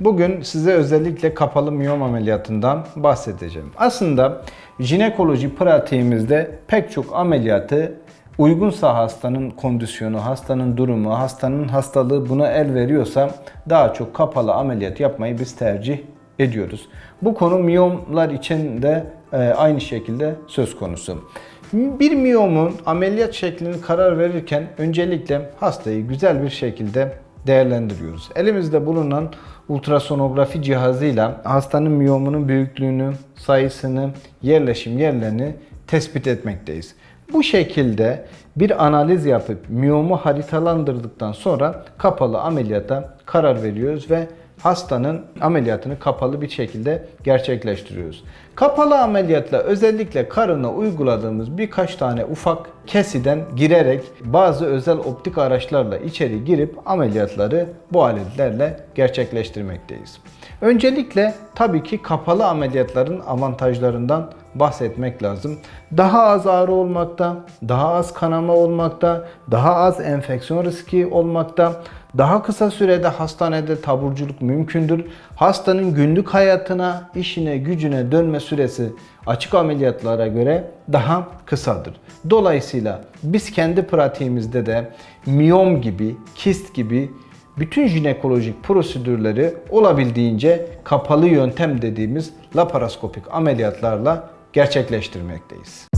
Bugün size özellikle kapalı miyom ameliyatından bahsedeceğim. Aslında jinekoloji pratiğimizde pek çok ameliyatı uygunsa hastanın kondisyonu, hastanın durumu, hastanın hastalığı buna el veriyorsa daha çok kapalı ameliyat yapmayı biz tercih ediyoruz. Bu konu miyomlar için de e, aynı şekilde söz konusu. Bir miyomun ameliyat şeklini karar verirken öncelikle hastayı güzel bir şekilde değerlendiriyoruz. Elimizde bulunan ultrasonografi cihazıyla hastanın miyomunun büyüklüğünü, sayısını, yerleşim yerlerini tespit etmekteyiz. Bu şekilde bir analiz yapıp miyomu haritalandırdıktan sonra kapalı ameliyata karar veriyoruz ve hastanın ameliyatını kapalı bir şekilde gerçekleştiriyoruz. Kapalı ameliyatla özellikle karına uyguladığımız birkaç tane ufak kesiden girerek bazı özel optik araçlarla içeri girip ameliyatları bu aletlerle gerçekleştirmekteyiz. Öncelikle tabii ki kapalı ameliyatların avantajlarından bahsetmek lazım. Daha az ağrı olmakta, daha az kanama olmakta, daha az enfeksiyon riski olmakta, daha kısa sürede hastanede taburculuk mümkündür. Hastanın günlük hayatına, işine, gücüne dönme süresi açık ameliyatlara göre daha kısadır. Dolayısıyla biz kendi pratiğimizde de miyom gibi, kist gibi bütün jinekolojik prosedürleri olabildiğince kapalı yöntem dediğimiz laparoskopik ameliyatlarla gerçekleştirmekteyiz.